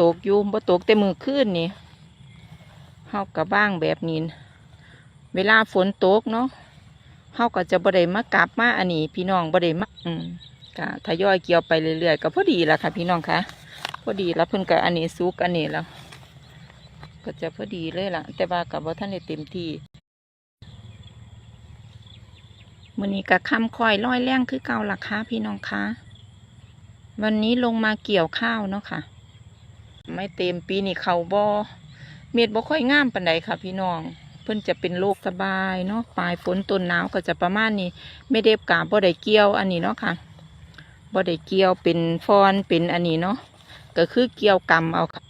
ตกอยู่บ่ตกแต่มือคืนนี่เฮากับบ้างแบบนี้ เวลาฝนตกเนาะเฮาก็จะบ่ได้มากลับมาอันนี้ พี่น้องบ่ได้มาอืมก็ทยอยเกี่ยวไปเรื่อยๆก็พอดีละค่ะ พี่น้องคะพอดีแล้วเพิ่นก็อันนี้สุกอันนี้แล้ว ก็จะพอดีเลยล่ะ แต่ว่ากับว่าท่านได้เต็มที่มื้อนี้ก็ค่ำค่อยร้อยแรงคือเก่าล่ะค่ะพี่น้องคะวันนี้ลงมาเกี่ยวข้าวเนาะค่ะ ไม่เต็มปีนี้เขาบ่เม็ดบ่ค่อยงามปานใดค่ะ พี่น้อง เพิ่นจะเป็นโรคสบายเนาะปลายฝนต้นหนาวก็จะประมาณนี้ไม่ได้กาบ่ได้เกี่ยวอันนี้เนาะค่ะบ่ได้เกี่ยวเป็นฟอนเป็นอันนี้เนาะก็คือเกี่ยวกรรมเอาค่ะ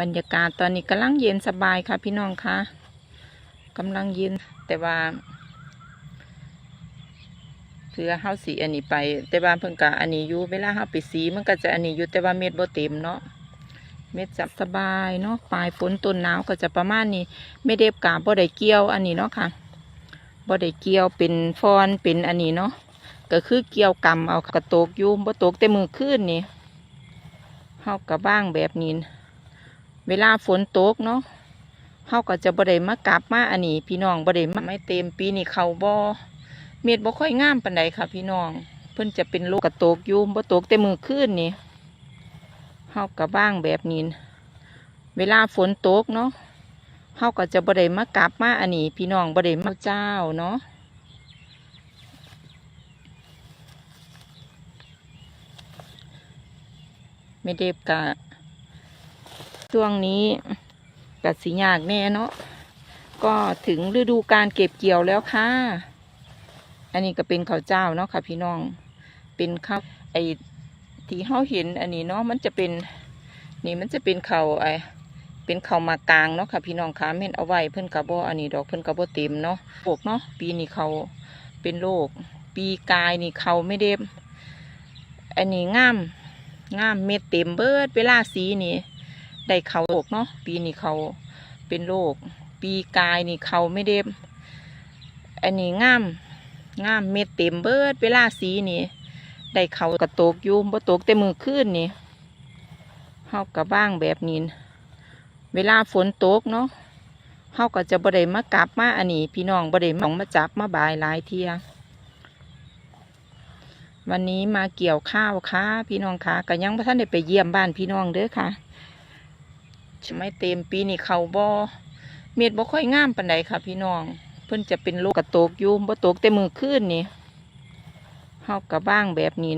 บรรยากาศตอนนี้กำลังเย็นสบายค่ะพี่น้องคะกำลังเย็นแต่ว่า เพื่อเฮาสีอันนี้ไป แต่ว่าเพิ่งกะอันนี้อยู่เวลาเฮาไปสีมันก็จะอันนี้อยู่แต่ว่าเม็ดบ่เต็มเนาะเม็ดจับสบายเนาะปลายฝนต้นหนาวก็จะประมาณนี้ไม่ได้กาบ่ได้เกี่ยวอันนี้เนาะค่ะบ่ได้เกี่ยวเป็นฟอนเป็นอันนี้เนาะก็คือเกี่ยวกรรมเอากระโตกยู่บ่ตกแต่มือคืนนี่เฮากับบ้างแบบนี้เวลาฝนตกเนาะเฮาก็จะบ่ได้มากลับมาอันนี้ พี่น้องบ่ได้มาไม่เต็มปีนี้เขาบ่ เม็ดบ่ค่อยงามปานใดค่ะ พี่น้อง เพิ่นจะเป็นโรคกระโตกยู่บ่ตกแต่มือคืนนี่เฮาก็บ้างแบบนี้เวลาฝนตกเนาะเฮาก็จะบ่ได้มากลับมาอันนี้ พี่น้องบ่ได้มาเจ้าเนาะไม่เด็บกะช่วงนี้กัดสียากแน่เนาะก็ถึงฤดูการเก็บเกี่ยวแล้วค่ะ อันนี้ก็เป็นข้าวเจ้าเนาะค่ะพี่น้อง เป็นข้าวไอที่เขาเห็นอันนี้เนาะมันจะเป็นนี่มันจะเป็นข้าวไอเป็นข้าวมากลางเนาะค่ะพี่น้องคะเม่นเอาไว้เพิ่นกระบออันนี้ดอกเพิ่นกระบอเต็มเนาะโรคเนาะปีนี้เขาเป็นโรคปีกายนี่เขาไม่เด็มอันนี้งามงามเม็ดเต็มเบิดเวลาสีนี่ได้เขาโรคเนาะปีนี้เขาเป็นโรคปีกายนี่เขาไม่ได้อันนี้งาม งามเม็ดเต็มเบิดเวลาสีนี่ได้เขากระตกอยู่บ่ตกแต่มือคืนนี่เฮากับบ้างแบบนี้เวลาฝนตกเนาะเฮาก็จะบ่ได้มากลับมาอันนี้ พี่น้องบ่ได้มามาจับมาบายหลายเที่ยวันนี้มาเกี่ยวข้าวค่ะพี่น้องค่ะก็ยังบ่ทันได้ไปเยี่ยมบ้านพี่น้องเด้อค่ะไม่เต็มปีนี้เขาบ่เม็ดบ่ค่อยงามปานใดค่ะ พี่น้อง พิ่นจะเป็นโรคกระโตกอยู่บ่ตกแต่มือคืนนี่เฮากับบ้างแบบนี้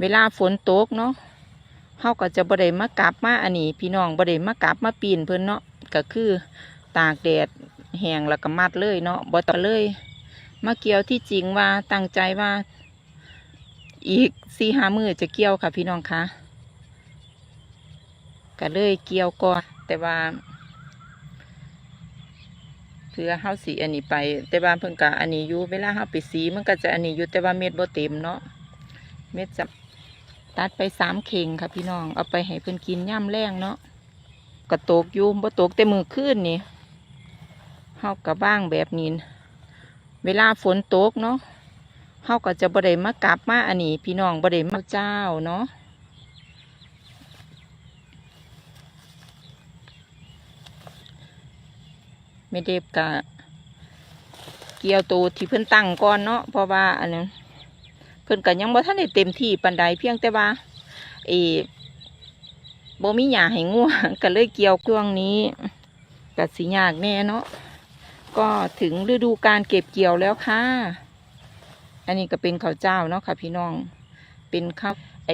เวลาฝนตกเนาะเฮาก็จะบ่ได้มากลับมาอันนี้ พี่น้องบ่ได้มากลับมาปีนเพิ่นเนาะก็คือตากแดดแห้งแล้วก็มัดเลยเนาะบ่ต่อเลยมาเกี่ยวที่จริงว่าตั้งใจว่า อีกสี่ห้ามือจะเกี่ยวค่ะพี่น้องคะก็เลยเกี่ยวก่อนแต่ว่า เพื่อเฮาสีอันนี้ไป แต่ว่าเพิ่นกะอันนี้อยู่เวลาเฮาไปสีมันก็จะอันนี้อยู่แต่ว่าเม็ดบ่เต็มเนาะเม็ดจะตัดไปสามเข่งค่ะพี่น้องเอาไปให้เพิ่นกินย่ำแรงเนาะกระตกยู่บ่ตกแต่มือคืนนี่เฮากับบ้างแบบนี้เวลาฝนตกเนาะเฮาก็จะบ่ได้มากลับมาอันนี้ พี่น้องบ่ได้มาเจ้าเนาะ ไม่ได้กะเกี่ยวตัวที่เพิ่นตั้งก่อนเนาะเพราะว่าอันนั้นเพิ่นก็ยังบ่ทันได้เต็มที่ปานใดเพียงแต่ว่าเอบ่มีหญ้าให้งัวก็เลยเกี่ยวช่วงนี้ก็สิยากแน่เนาะก็ถึงฤดูการเก็บเกี่ยวแล้วค่ะ อันนี้ก็เป็นข้าวเจ้าเนาะค่ะ พี่น้อง เป็นข้าวไอ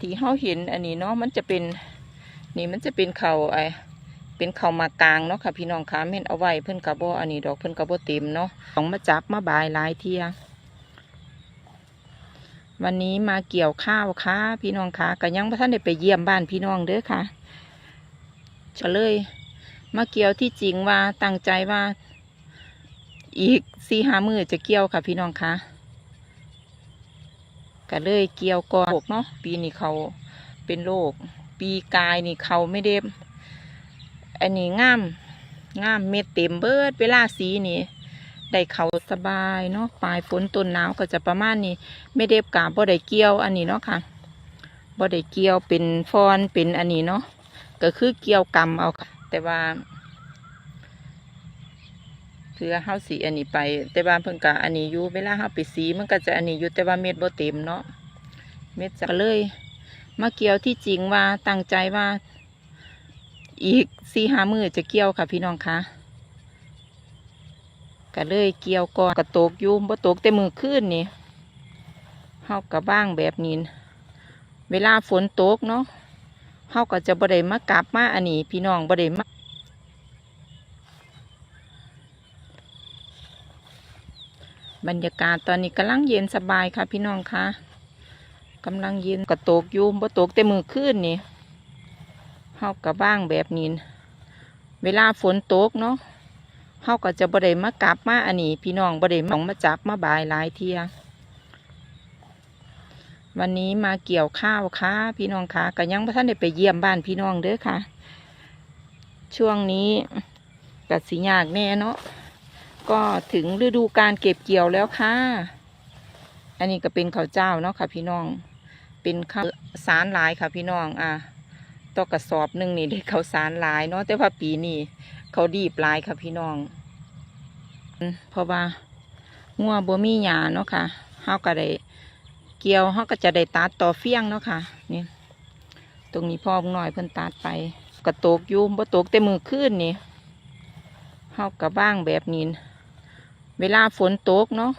ที่เฮาเห็นอันนี้เนาะมันจะเป็นนี่มันจะเป็นข้าวไอ เป็นเขามากลางเนาะค่ะพี่น้องคะเม่นเอาไว้เพิ่นกระโบอันนี้ดอกเพิ่นกระโบเต็มเนาะต้องมาจับมาบายหลายเทียวันนี้มาเกี่ยวข้าวค่ะ พี่น้องคะก็ยังบ่ทันได้ไปเยี่ยมบ้านพี่น้องเด้อค่ะจะเลยมาเกี่ยวที่จริงว่าตั้งใจว่า อีกสี่ห้ามือจะเกี่ยวค่ะ พี่น้องคะก็เลยเกี่ยวก่อนเนาะปีนี้เขาเป็นโรคปีกายนี่เขาไม่ได้ อันนี้งาม งามเม็ดเต็มเบิด เวลาสีนี่ได้เขาสบายเนาะปลายฝนต้นหนาวก็จะประมาณนี้ไม่ได้กาบ่ได้เกี่ยวอันนี้เนาะค่ะบ่ได้เกี่ยวเป็นฟอนเป็นอันนี้เนาะก็คือเกี่ยวกรรมเอาค่ะ แต่ว่าเพื่อเฮาสีอันนี้ไป แต่ว่าเพิ่นก็อันนี้อยู่เวลาเฮาไปสีมันก็จะอันนี้อยู่แต่ว่าเม็ดบ่เต็มเนาะเม็ดจะเลยมาเกี่ยวที่จริงว่าตั้งใจว่า อีกสี่ห้ามือจะเกี่ยวค่ะพี่น้องคะก็เลยเกี่ยวก่อนกระตกอยุ่บ่ตกแต่มือขึ้นนี่เฮากับบ้างแบบนี้เวลาฝนตกเนาะเฮาก็จะบ่ได้มากลับมาอันนี้พี่น้องบ่ได้มาบรรยากาศตอนนี้กำลังเย็นสบายค่ะพี่น้องคะกำลังเย็นกระตกอยุ่บ่ตกแต่มือขึ้นนี่ เฮากับบ้างแบบนี้ เวลาฝนตกเนาะเฮาก็จะบ่ได้มากลับมาอันนี้ พี่น้องบ่ได้มามาจับมาบายหลายเทียวันนี้มาเกี่ยวข้าวค่ะ พี่น้องค่ะก็ยังบ่ทันได้ไปเยี่ยมบ้านพี่น้องเด้อค่ะ ช่วงนี้ก็สิยากแน่เนาะก็ถึงฤดูการเก็บเกี่ยวแล้วค่ะ อันนี้ก็เป็นข้าวเจ้าเนาะค่ะ พี่น้อง เป็นข้าวสารหลายค่ะพี่น้องอะ ต่อกระสอบหนึ่งนี่ได้เขาสารหลายเนาะแต่ว่าปีนี้เขาดีบลายค่ะพี่น้อง เพราะว่างัวบ่มีหญ้าเนาะค่ะเฮาก็ได้เกี่ยวเฮาก็จะได้ตัดต่อเฟี้ยงเนาะค่ะนี่ตรงนี้พ่อหน่อยเพิ่นตัดไปกระตกยู่บ่ตกแต่มือขึ้นนี่เฮาก็บ้างแบบนี้เวลาฝนตกเนาะ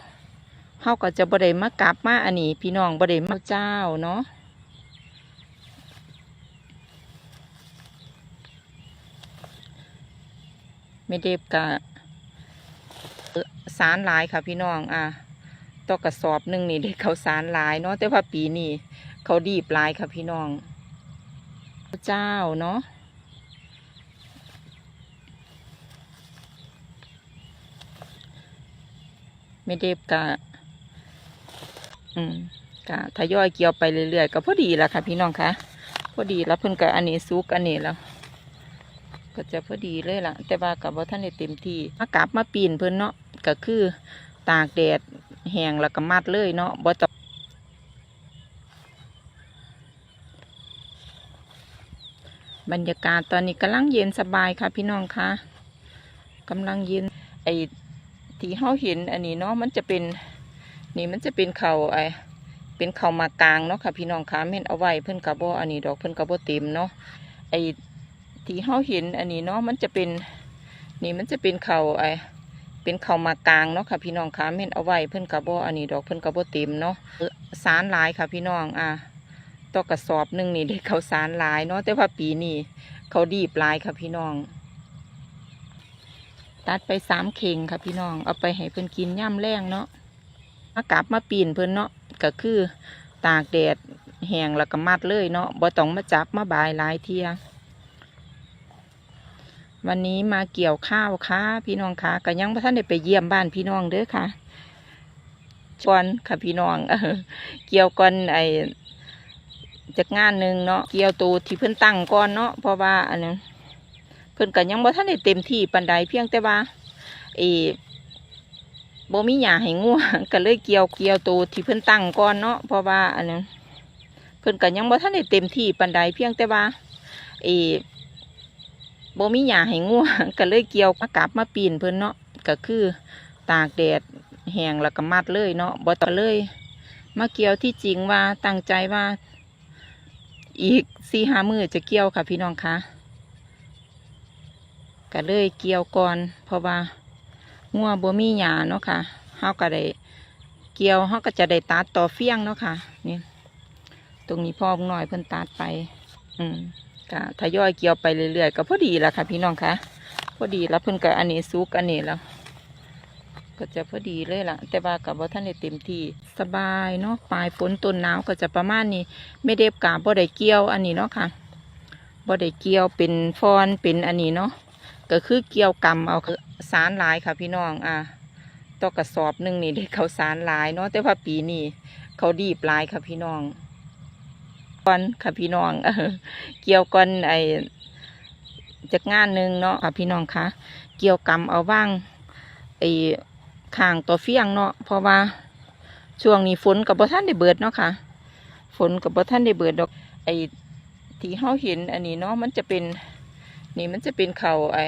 เฮาก็จะบ่ได้มากลับมาอันนี้ พี่น้องบ่ได้มาเจ้าเนาะ ไม่เด็บกะสารหลายค่ะพี่น้อง อะต่อกระสอบหนึ่งนี่ได้เขาสารหลายเนาะแต่ว่าปีนี้เขาดีบหลายค่ะพี่น้อง เจ้าเนาะไม่เด็บกะอืมกะทยอยเกี่ยวไปเรื่อยๆก็พอดีละค่ะ พี่น้องคะพอดีแล้วเพิ่นกะอันนี้ซุกอันนี้แล้ว ก็จะพอดีเลยล่ะ แต่ว่ากับว่าท่านได้เต็มที่มากลับมาปีนเพิ่นเนาะก็คือตากแดดแห้งแล้วก็มัดเลยเนาะบ่ต้องบรรยากาศตอนนี้กำลังเย็นสบายค่ะพี่น้องคะกำลังเย็นไอ้ที่เฮาเห็นอันนี้เนาะมันจะเป็นนี่มันจะเป็นเขาไอเป็นเขามากลางเนาะค่ะพี่น้องคะแม่นเอาไว้เพิ่อนกระบ่อันนี้ดอกเพิ่อนกระบ่เต็มเนาะไอ ที่เฮาเห็นอันนี้เนาะมันจะเป็นนี่มันจะเป็นเขาไอเป็นเขามากลางเนาะค่ะพี่น้องคะเม่นเอาไว้เพิ่นกระบออันนี้ดอกเพิ่นกระบอเต็มเนาะสารลายค่ะพี่น้องอะต่อกระสอบหนึ่งนี่ได้เขาสารลายเนาะแต่ว่าปีนี้เขาดีบลายค่ะพี่น้อง ตัดไปสามเข่งค่ะพี่น้อง เอาไปให้เพิ่นกินย่ำแรงเนาะมากลับมาปีนเพิ่นเนาะก็คือตากแดดแห้งแล้วก็มัดเลยเนาะบ่ต้องมาจับมาบายหลายเที่ย วันนี้มาเกี่ยวข้าวค่ะพี่น้องค่ะก็ยังพระท่านได้ไปเยี่ยมบ้านพี่น้องเด้อค่ะก่อนค่ะพี่น้องเออเกี่ยวก่อนไอจากงานหนึ่งเนาะเกี่ยวตัวที่เพิ่อนตั้งก่อนเนาะเพราะว่าอันนั้เพิ่อนก็ยังบ่ท่านได้เต็มที่ปันใดเพียงแต่ว่าเอบ่มีหญ้าให้งัวก็เลยเกี่ยวเกี่ยวตัวที่เพิ่อนตั้งก่อนเนาะเพราะว่าอันนั้เพิ่อนก็ยังบ่ท่านได้เต็มที่ปันใดเพียงแต่ว่าเอ บ่มีหญ้าให้งัวงก็เลยเกี่ยวมากลับมาปีนเพิ่นเนาะก็คือตากแดดแห้งแล้วก็มัดเลยเนาะบ่ต่อเลย มาเกี่ยวที่จริงว่าตั้งใจว่า อีกสี่ห้ามือจะเกี่ยวค่ะพี่น้องคะก็เลยเกี่ยวก่อนเพราะว่างัวบ่มีหญ้าเนาะค่ะเฮาก็ได้เกี่ยวเฮาก็จะได้ตัดต่อเฟี้ยงเนาะค่ะนี่ตรงนี้พ่อหน่อยเพิ่นตัดไป อืม ก็ทยอยเกี่ยวไปเรื่อยๆก็พอดีแล้วค่ะ พี่น้องคะพอดีแล้วเพิ่นก็อันนี้ซุกอันนี้แล้ว ก็จะพอดีเลยล่ะ แต่ว่ากับว่าท่านได้เต็มที่สบายเนาะปลายฝนต้นหนาวก็จะประมาณนี้ ไม่ได้กาบ่ได้เกี่ยวอันนี้เนาะค่ะบ่ได้เกี่ยวเป็นฟอนเป็นอันนี้เนาะก็คือเกี่ยวกรรมเอาสารหลายค่ะ พี่น้องอะต่อกระสอบหนึ่งนี่ได้เขาสารหลายเนาะแต่ว่าปีนี้เขาดีบลายค่ะพี่น้อง ก่อนค่ะพี่น้องเกี่ยวก่อนไอจากงานหนึ่งเนาะค่ะพี่น้องคะเกี่ยวกรรมเอาว่างไอข้างตัวเฟียงเนาะเพราะว่าช่วงนี้ฝนกับบท่านได้เบิดเนาะค่ะฝนกับบท่านได้เบิดดอกไอที่เฮาเห็นอันนี้เนาะมันจะเป็นนี่มันจะเป็นเขาไอ